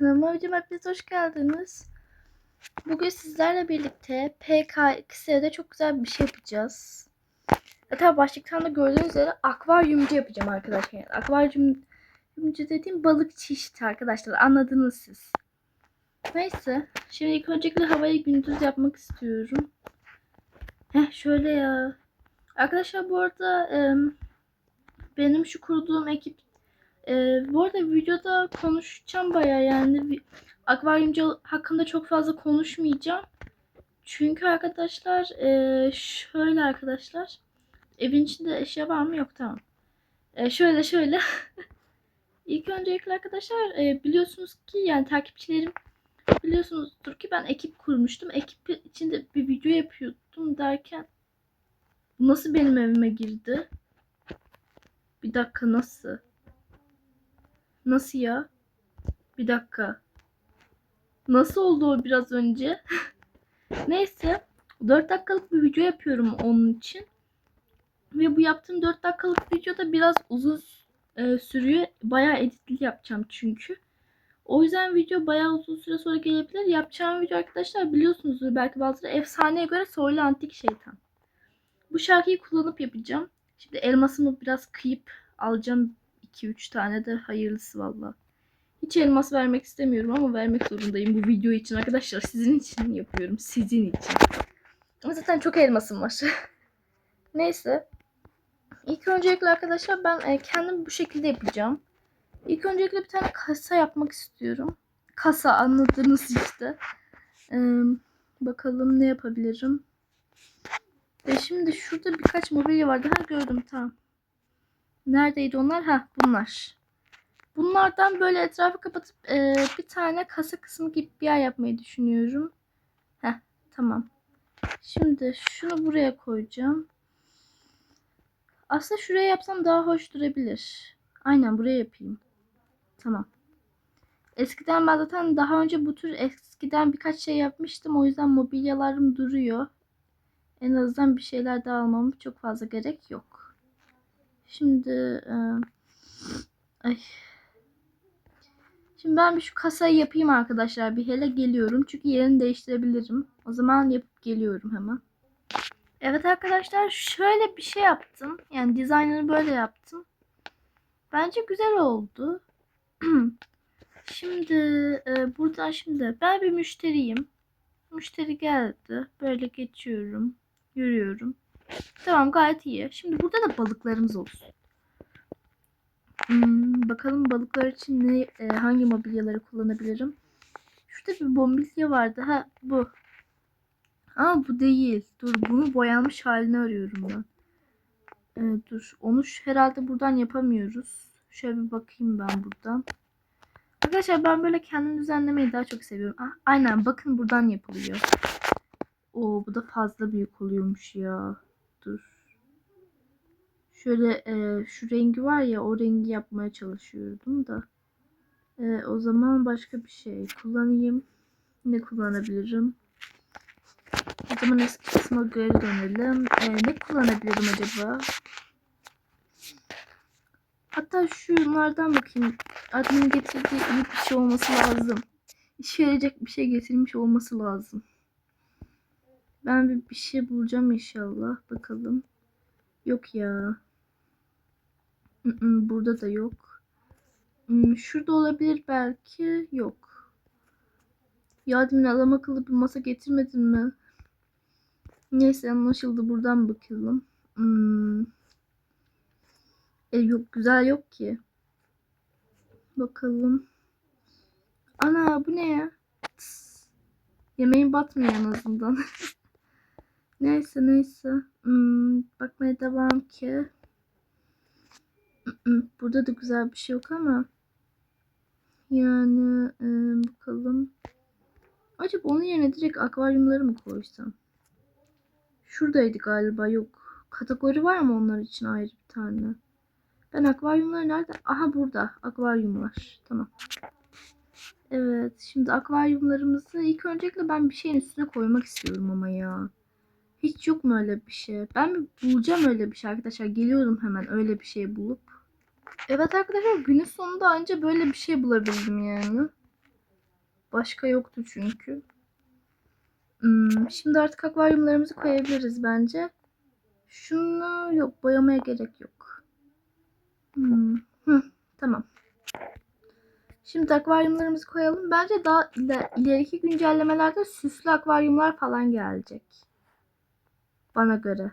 Kanalıma videoma hepiniz hoş geldiniz. Bugün sizlerle birlikte PKX'de çok güzel bir şey yapacağız. Hatta başlıktan da gördüğünüz üzere akvaryumcu yapacağım arkadaşlar. Yani akvaryumcu dediğim balık çeşidi arkadaşlar. Anladınız siz. Neyse. Şimdi ilk öncelikle havayı gündüz yapmak istiyorum. Heh şöyle ya. Arkadaşlar bu arada benim şu kurduğum ekip ee, bu arada videoda konuşacağım baya yani akvaryumcu hakkında çok fazla konuşmayacağım. Çünkü arkadaşlar ee, şöyle arkadaşlar evin içinde eşya var mı yok tamam. Ee, şöyle şöyle İlk öncelikle arkadaşlar ee, biliyorsunuz ki yani takipçilerim biliyorsunuzdur ki ben ekip kurmuştum. Ekip içinde bir video yapıyordum derken nasıl benim evime girdi? Bir dakika nasıl? Nasıl ya? Bir dakika. Nasıl oldu o biraz önce? Neyse. 4 dakikalık bir video yapıyorum onun için. Ve bu yaptığım 4 dakikalık videoda biraz uzun e, sürüyor. Bayağı editli yapacağım çünkü. O yüzden video bayağı uzun süre sonra gelebilir. Yapacağım video arkadaşlar biliyorsunuzdur belki bazıları efsaneye göre soylu antik şeytan. Bu şarkıyı kullanıp yapacağım. Şimdi elmasımı biraz kıyıp alacağım 2-3 tane de hayırlısı valla. Hiç elmas vermek istemiyorum ama vermek zorundayım bu video için arkadaşlar. Sizin için yapıyorum. Sizin için. Ama zaten çok elmasım var. Neyse. İlk öncelikle arkadaşlar ben e, kendim bu şekilde yapacağım. İlk öncelikle bir tane kasa yapmak istiyorum. Kasa anladınız işte. Ee, bakalım ne yapabilirim. Ve şimdi şurada birkaç mobilya vardı. Ha gördüm tamam. Neredeydi onlar? Ha bunlar. Bunlardan böyle etrafı kapatıp e, bir tane kasa kısmı gibi bir yer yapmayı düşünüyorum. Heh tamam. Şimdi şunu buraya koyacağım. Aslında şuraya yapsam daha hoş durabilir. Aynen buraya yapayım. Tamam. Eskiden ben zaten daha önce bu tür eskiden birkaç şey yapmıştım. O yüzden mobilyalarım duruyor. En azından bir şeyler daha almam çok fazla gerek yok. Şimdi e, ay. Şimdi ben bir şu kasayı yapayım arkadaşlar. Bir hele geliyorum. Çünkü yerini değiştirebilirim. O zaman yapıp geliyorum hemen. Evet arkadaşlar şöyle bir şey yaptım. Yani dizaynını böyle yaptım. Bence güzel oldu. şimdi e, buradan şimdi ben bir müşteriyim. Müşteri geldi. Böyle geçiyorum. Yürüyorum. Tamam gayet iyi. Şimdi burada da balıklarımız olsun. Hmm, bakalım balıklar için ne e, hangi mobilyaları kullanabilirim? Şurada bir mobilya vardı. Ha bu. Ama bu değil. Dur bunu boyanmış halini arıyorum ben. Ee, dur onu herhalde buradan yapamıyoruz. Şöyle bir bakayım ben buradan. Arkadaşlar ben böyle kendim düzenlemeyi daha çok seviyorum. Ah, aynen bakın buradan yapılıyor. Oo bu da fazla büyük oluyormuş ya. Dur. Şöyle e, şu rengi var ya o rengi yapmaya çalışıyordum da. E, o zaman başka bir şey kullanayım. Ne kullanabilirim? O zaman eski kısma geri dönelim. E, ne kullanabilirim acaba? Hatta şunlardan bakayım. Admin getirdiği iyi bir şey olması lazım. İşe yarayacak bir şey getirmiş olması lazım. Ben bir, bir şey bulacağım inşallah. Bakalım. Yok ya. Burada da yok. Şurada olabilir belki. Yok. Ya admin adam akıllı bir masa getirmedin mi? Neyse anlaşıldı. Buradan bakalım. Hmm. E, yok güzel yok ki. Bakalım. Ana bu ne ya? Tıs. Yemeğin batmıyor en azından. neyse neyse. Hmm, bakmaya devam ki. Mm, Burada da güzel bir şey yok ama. Yani e, bakalım. Acaba onun yerine direkt akvaryumları mı koysam? Şuradaydı galiba yok. Kategori var mı onlar için ayrı bir tane? Ben akvaryumları nerede? Aha burada. Akvaryum var. Tamam. Evet. Şimdi akvaryumlarımızı ilk öncelikle ben bir şeyin üstüne koymak istiyorum ama ya. Hiç yok mu öyle bir şey? Ben bir bulacağım öyle bir şey arkadaşlar. Geliyorum hemen öyle bir şey bulup. Evet arkadaşlar günün sonunda anca böyle bir şey bulabildim yani. Başka yoktu çünkü. Hmm, şimdi artık akvaryumlarımızı koyabiliriz bence. Şunu yok boyamaya gerek yok. Hmm, hı, tamam. Şimdi akvaryumlarımızı koyalım. Bence daha iler- ileriki güncellemelerde süslü akvaryumlar falan gelecek. Bana göre.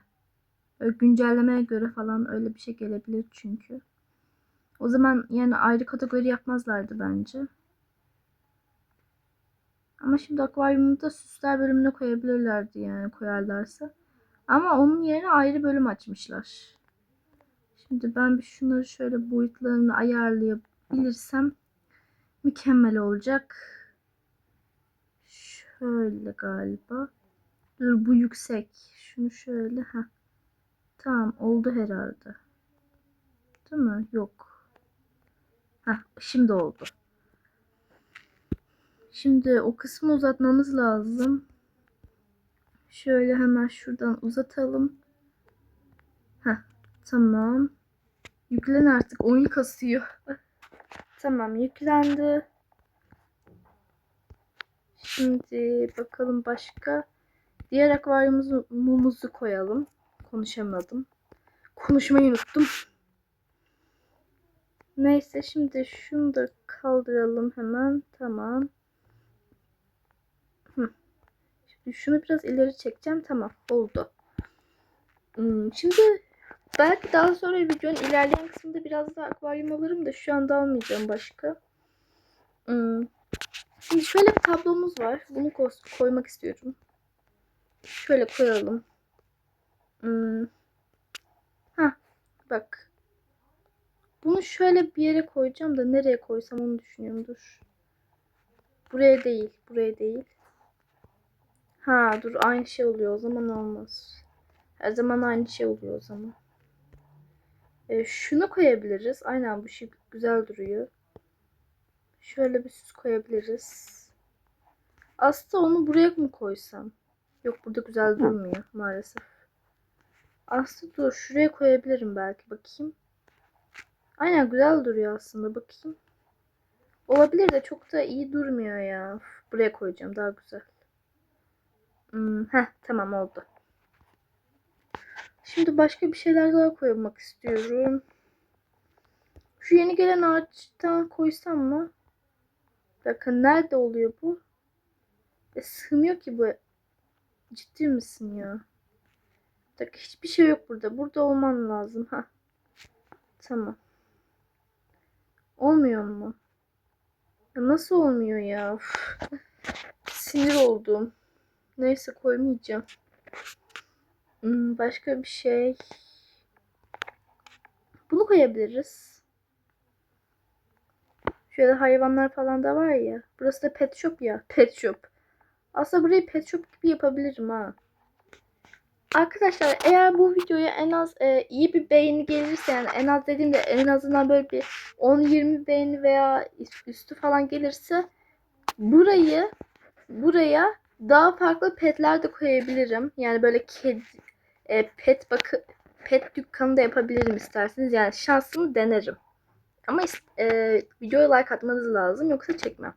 Böyle güncellemeye göre falan öyle bir şey gelebilir çünkü. O zaman yani ayrı kategori yapmazlardı bence. Ama şimdi akvaryumu da süsler bölümüne koyabilirlerdi yani koyarlarsa. Ama onun yerine ayrı bölüm açmışlar. Şimdi ben bir şunları şöyle boyutlarını ayarlayabilirsem mükemmel olacak. Şöyle galiba. Dur bu yüksek. Şunu şöyle. ha. Tamam oldu herhalde. Değil mi? Yok. Heh, şimdi oldu. Şimdi o kısmı uzatmamız lazım. Şöyle hemen şuradan uzatalım. Heh, tamam. Yüklen artık. Oyun kasıyor. tamam yüklendi. Şimdi bakalım başka. Diğer akvaryumumuzu koyalım. Konuşamadım. Konuşmayı unuttum. Neyse şimdi şunu da kaldıralım hemen. Tamam. Şimdi şunu biraz ileri çekeceğim. Tamam oldu. Hmm, Şimdi belki daha sonra videonun ilerleyen kısmında biraz daha akvaryum alırım da şu anda almayacağım başka. Hmm. Şimdi şöyle bir tablomuz var. Bunu ko- koymak istiyorum. Şöyle koyalım. Hmm. Ha, bak. Bunu şöyle bir yere koyacağım da nereye koysam onu düşünüyorum. Dur. Buraya değil. Buraya değil. Ha dur aynı şey oluyor. O zaman olmaz. Her zaman aynı şey oluyor o zaman. E, şunu koyabiliriz. Aynen bu şey güzel duruyor. Şöyle bir süs koyabiliriz. Aslında onu buraya mı koysam? Yok burada güzel durmuyor maalesef. Aslında dur şuraya koyabilirim belki bakayım. Aynen güzel duruyor aslında bakayım. Olabilir de çok da iyi durmuyor ya. Buraya koyacağım daha güzel. Hmm, heh, tamam oldu. Şimdi başka bir şeyler daha koymak istiyorum. Şu yeni gelen ağaçtan koysam mı? Bakın nerede oluyor bu? E, sığmıyor ki bu. Ciddi misin ya? Dakika hiçbir şey yok burada. Burada olman lazım. ha. Tamam. Olmuyor mu? Ya nasıl olmuyor ya? Üf. Sinir oldum. Neyse koymayacağım. Hmm, başka bir şey. Bunu koyabiliriz. Şöyle hayvanlar falan da var ya. Burası da pet shop ya. Pet shop. Aslında burayı pet shop gibi yapabilirim ha. Arkadaşlar eğer bu videoya en az e, iyi bir beğeni gelirse yani en az dediğimde en azından böyle bir 10-20 beğeni veya üstü falan gelirse burayı buraya daha farklı petler de koyabilirim. Yani böyle kedi e, pet bakı pet dükkanı da yapabilirim isterseniz. Yani şansımı denerim. Ama e, videoya like atmanız lazım yoksa çekmem.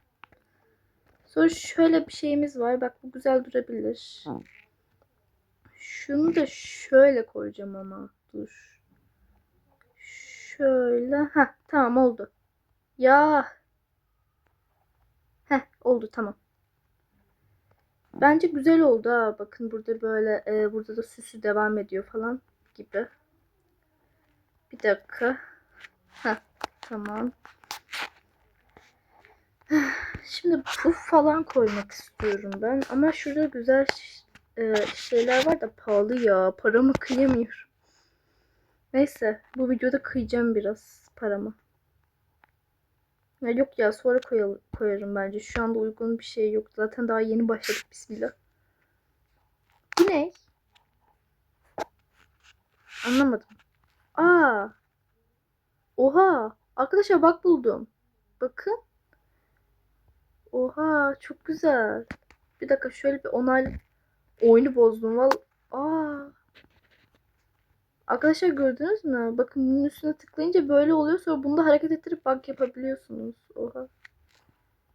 Sonra şöyle bir şeyimiz var. Bak bu güzel durabilir. Şunu da şöyle koyacağım ama. Dur. Şöyle. Ha tamam oldu. Ya. Heh oldu tamam. Bence güzel oldu ha. Bakın burada böyle e, burada da süsü devam ediyor falan gibi. Bir dakika. Heh tamam. Şimdi puf falan koymak istiyorum ben. Ama şurada güzel e, şeyler var da pahalı ya. Paramı kıyamıyorum. Neyse bu videoda kıyacağım biraz paramı. Ya yok ya sonra koyal- koyarım bence. Şu anda uygun bir şey yok. Zaten daha yeni başladık bismillah. Bu ne? Anlamadım. Aa. Oha. Arkadaşlar bak buldum. Bakın. Oha çok güzel. Bir dakika şöyle bir onay oyunu bozdum. Val Aa. Arkadaşlar gördünüz mü? Bakın bunun üstüne tıklayınca böyle oluyor. Sonra bunu da hareket ettirip bak yapabiliyorsunuz. Oha.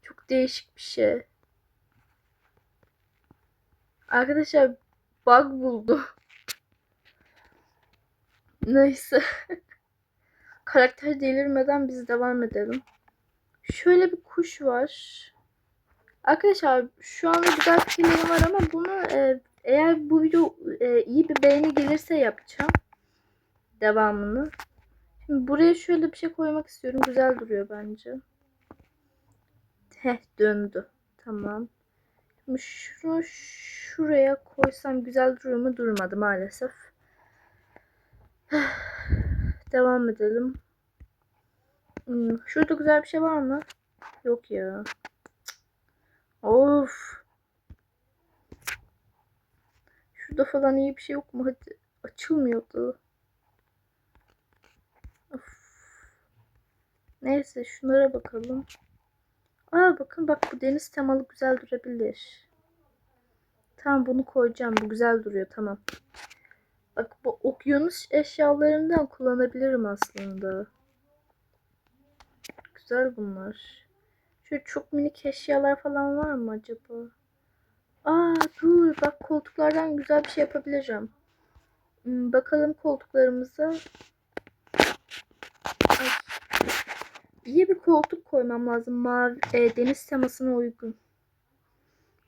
Çok değişik bir şey. Arkadaşlar bug buldu. Neyse. Karakter delirmeden biz devam edelim. Şöyle bir kuş var. Arkadaşlar şu anda güzel fikirlerim var ama bunu e, eğer bu video e, iyi bir beğeni gelirse yapacağım. Devamını. Şimdi buraya şöyle bir şey koymak istiyorum. Güzel duruyor bence. Heh döndü. Tamam. Şimdi şunu şuraya koysam güzel duruyor mu? Durmadı maalesef. Devam edelim. Hmm, şurada güzel bir şey var mı? Yok ya. Of. Şurada falan iyi bir şey yok mu? Hadi. Açılmıyordu. Of. Neyse şunlara bakalım. Aa bakın bak bu deniz temalı güzel durabilir. Tamam bunu koyacağım. Bu güzel duruyor tamam. Bak bu okyanus eşyalarından kullanabilirim aslında. Güzel bunlar. Şöyle çok minik eşyalar falan var mı acaba? Aa dur bak koltuklardan güzel bir şey yapabilirim. Hmm, bakalım koltuklarımıza. Ay. İyi bir koltuk koymam lazım. Mavi e, deniz temasına uygun.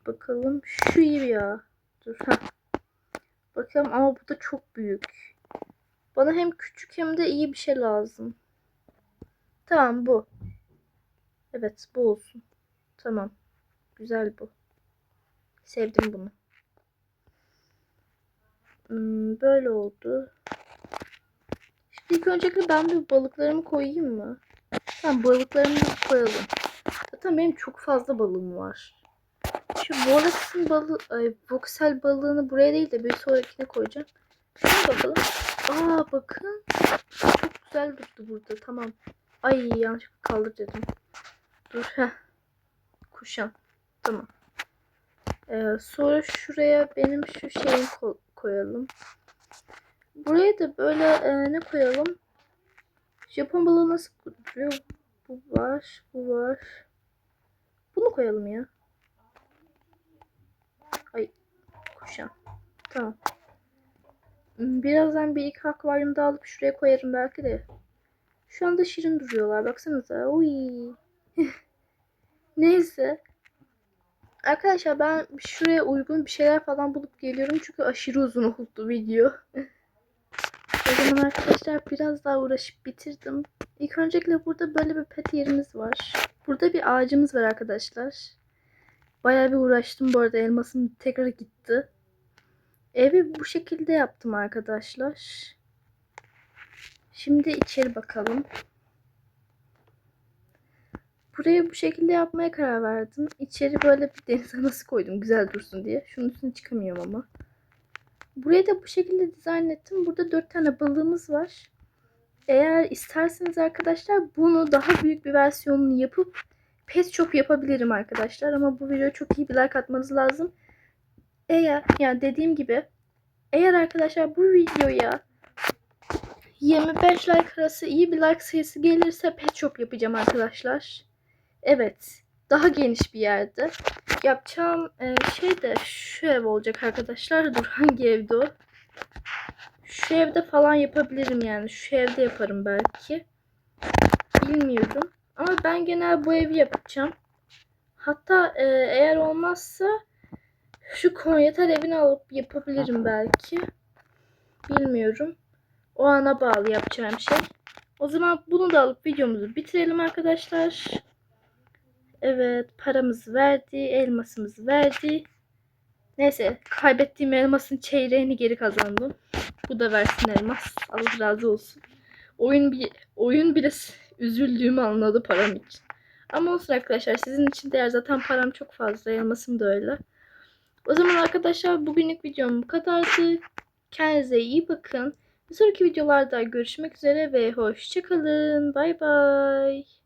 Bakalım şu iyi ya. Dur. Heh. Bakalım ama bu da çok büyük. Bana hem küçük hem de iyi bir şey lazım. Tamam bu. Evet bu olsun. Tamam. Güzel bu. Sevdim bunu. Hmm, böyle oldu. Şimdi ilk öncelikle ben bir balıklarımı koyayım mı? Tamam balıklarımı koyalım. Zaten benim çok fazla balığım var. Şu Voxel balığı, ay, Voxel balığını buraya değil de bir sonrakine koyacağım. Şuna bakalım. Aa bakın. Çok güzel durdu burada. Tamam. Ay yanlışlıkla kaldır dedim. Dur. Heh. Kuşan. Tamam. Ee, sonra şuraya benim şu şeyi ko- koyalım. Buraya da böyle e, ne koyalım? Japon balığı nasıl duruyor? Bu var. Bu var. Bunu koyalım ya. Ay kuşan. Tamam. Hmm, Birazdan bir iki akvaryum daha alıp şuraya koyarım belki de. Şu anda şirin duruyorlar. Baksanıza. Uy. Neyse. Arkadaşlar ben şuraya uygun bir şeyler falan bulup geliyorum. Çünkü aşırı uzun oldu video. o zaman arkadaşlar biraz daha uğraşıp bitirdim. İlk öncelikle burada böyle bir pet yerimiz var. Burada bir ağacımız var arkadaşlar. Bayağı bir uğraştım bu arada elmasım tekrar gitti. Evi bu şekilde yaptım arkadaşlar. Şimdi içeri bakalım. Burayı bu şekilde yapmaya karar verdim. İçeri böyle bir deniz anası koydum güzel dursun diye. Şunun üstüne çıkamıyorum ama. Burayı da bu şekilde dizayn ettim. Burada dört tane balığımız var. Eğer isterseniz arkadaşlar bunu daha büyük bir versiyonunu yapıp pet shop yapabilirim arkadaşlar. Ama bu videoya çok iyi bir like atmanız lazım. Eğer yani dediğim gibi eğer arkadaşlar bu videoya 25 like arası iyi bir like sayısı gelirse pet shop yapacağım arkadaşlar. Evet. Daha geniş bir yerde. Yapacağım e, şey de şu ev olacak arkadaşlar. Dur hangi evde o? Şu evde falan yapabilirim yani. Şu evde yaparım belki. Bilmiyorum. Ama ben genel bu evi yapacağım. Hatta e, eğer olmazsa şu Konyatal evini alıp yapabilirim belki. Bilmiyorum. O ana bağlı yapacağım şey. O zaman bunu da alıp videomuzu bitirelim arkadaşlar. Evet paramızı verdi. Elmasımızı verdi. Neyse kaybettiğim elmasın çeyreğini geri kazandım. Bu da versin elmas. Allah razı olsun. Oyun bir oyun bile üzüldüğümü anladı param için. Ama olsun arkadaşlar sizin için değer zaten param çok fazla. Elmasım da öyle. O zaman arkadaşlar bugünlük videom bu kadardı. Kendinize iyi bakın. Bir sonraki videolarda görüşmek üzere ve hoşçakalın. Bay bay.